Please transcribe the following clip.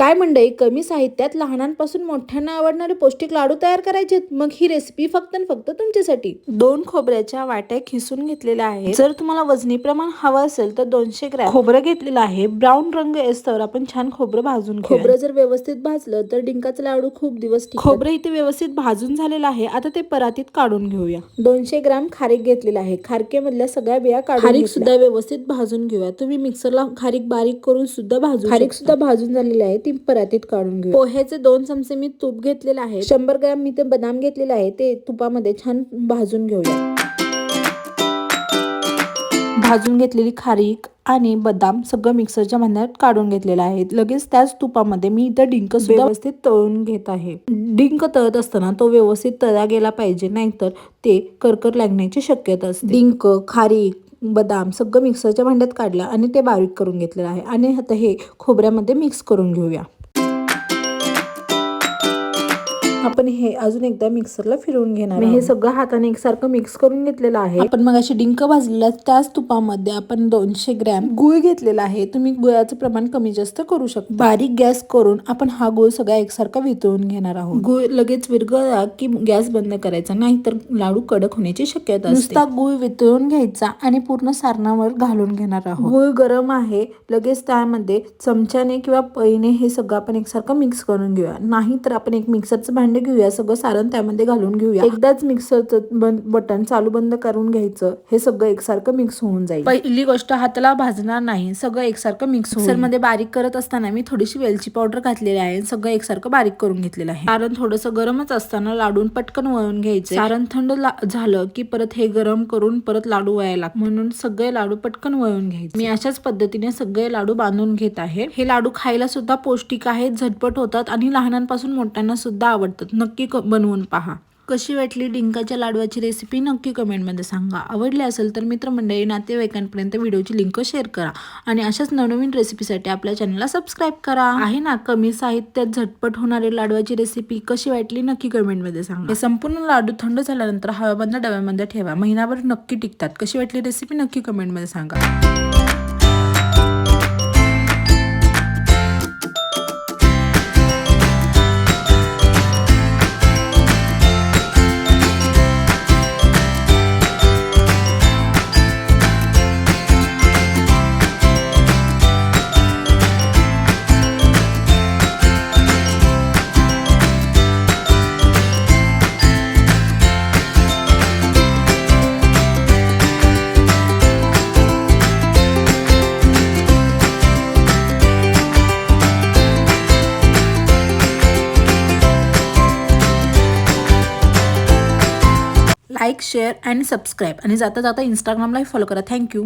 काय मंडळी कमी साहित्यात लहानांपासून मोठ्यांना आवडणारे पौष्टिक लाडू तयार करायचे मग ही रेसिपी फक्त फक्त तुमच्यासाठी. दोन खोबऱ्याच्या वाट्या खिसून घेतलेल्या आहेत. जर तुम्हाला वजनी प्रमाण हवं असेल तर दोनशे ग्रॅम खोबरं घेतलेलं आहे. ब्राऊन रंग येस्तवर आपण छान खोबरं भाजून खोबरं जर व्यवस्थित भाजलं तर डिंकाचा लाडू खूप दिवस खोबरं इथे व्यवस्थित भाजून झालेलं आहे. आता ते परातीत काढून घेऊया. दोनशे ग्रॅम खारीक घेतलेला आहे. खारकेमधल्या सगळ्या बिया काढून खारीक सुद्धा व्यवस्थित भाजून घेऊया. तुम्ही मिक्सरला खारीक बारीक करून सुद्धा भाजू खारीक सुद्धा भाजून झालेली आहे. ती परातीत काढून घेऊ. पोह्याचे दोन चमचे मी तूप घेतलेले आहे. शंभर ग्रॅम मी ते बदाम घेतलेले आहे ते तुपामध्ये छान भाजून घेऊया. भाजून घेतलेली खारीक आणि बदाम सगळं मिक्सरच्या भांड्यात काढून घेतलेलं आहे. लगेच त्याच तुपामध्ये मी इथं डिंक सुद्धा व्यवस्थित तळून घेत आहे. डिंक तळत असताना तो व्यवस्थित तळा गेला पाहिजे नाहीतर ते करकर लागण्याची शक्यता असते. डिंक खारी बदाम सगळं मिक्सरच्या भांड्यात काढलं आणि ते बारीक करून घेतलेलं आहे. आणि आता हे खोबऱ्यामध्ये मिक्स करून घेऊया. आपण हे अजून एकदा मिक्सरला फिरवून घेणार मी हे सगळं हाताने एकसारखं मिक्स करून घेतलेलं आहे. आपण मग अशी डिंक भाजलेला त्याच तुपामध्ये आपण दोनशे ग्रॅम गुळ घेतलेला आहे. तुम्ही गुळाचं प्रमाण कमी जास्त करू शकता. बारीक गॅस करून आपण हा गुळ सगळा एकसारखा वितळून घेणार आहोत. गुळ लगेच विरघळला की गॅस बंद करायचा नाहीतर लाडू कडक होण्याची शक्यता नुसता गुळ वितळून घ्यायचा आणि पूर्ण सारणावर घालून घेणार आहोत. गुळ गरम आहे लगेच त्यामध्ये चमच्याने किंवा पळीने हे सगळं आपण एकसारखं मिक्स करून घेऊया. नाही तर आपण एक मिक्सरचं भांडे घेऊया सगळं सारण त्यामध्ये घालून घेऊया. एकदाच मिक्सरचं बटन चालू बंद करून घ्यायचं हे सगळं एकसारखं मिक्स होऊन जाईल. पहिली गोष्ट हाताला भाजणार नाही सगळं एकसारखं मिक्स मिक्सरमध्ये बारीक करत असताना मी थोडीशी वेलची पावडर घातलेली आहे सगळं एकसारखं बारीक करून घेतलेलं आहे. सारण थोडंसं गरमच असताना लाडून पटकन वळून घ्यायचं. सारण थंड ला- झालं की परत हे गरम करून परत लाडू व्हायला लागतात. म्हणून सगळे लाडू पटकन वळून घ्यायचे. मी अशाच पद्धतीने सगळे लाडू बांधून घेत आहे. हे लाडू खायला सुद्धा पौष्टिक आहेत झटपट होतात आणि लहानांपासून मोठ्यांना सुद्धा आवडतात. नक्की क- बनवून पहा. कशी वाटली डिंकाच्या लाडवाची रेसिपी नक्की कमेंटमध्ये सांगा. आवडली असेल तर मित्रमंडळी नातेवाईकांपर्यंत व्हिडिओची लिंक शेअर करा आणि अशाच नवनवीन रेसिपीसाठी आपल्या चॅनलला सबस्क्राईब करा. आहे ना कमी साहित्यात झटपट होणारी लाडवाची रेसिपी कशी वाटली? नक्की कमेंटमध्ये सांगा. हे संपूर्ण लाडू थंड झाल्यानंतर हवाबंद डब्यामध्ये ठेवा. महिनाभर नक्की टिकतात. कशी वाटली रेसिपी नक्की कमेंटमध्ये सांगा. Like share and subscribe. आणि जाता जाता इंस्टाग्रामलाही फॉलो करा. थँक्यू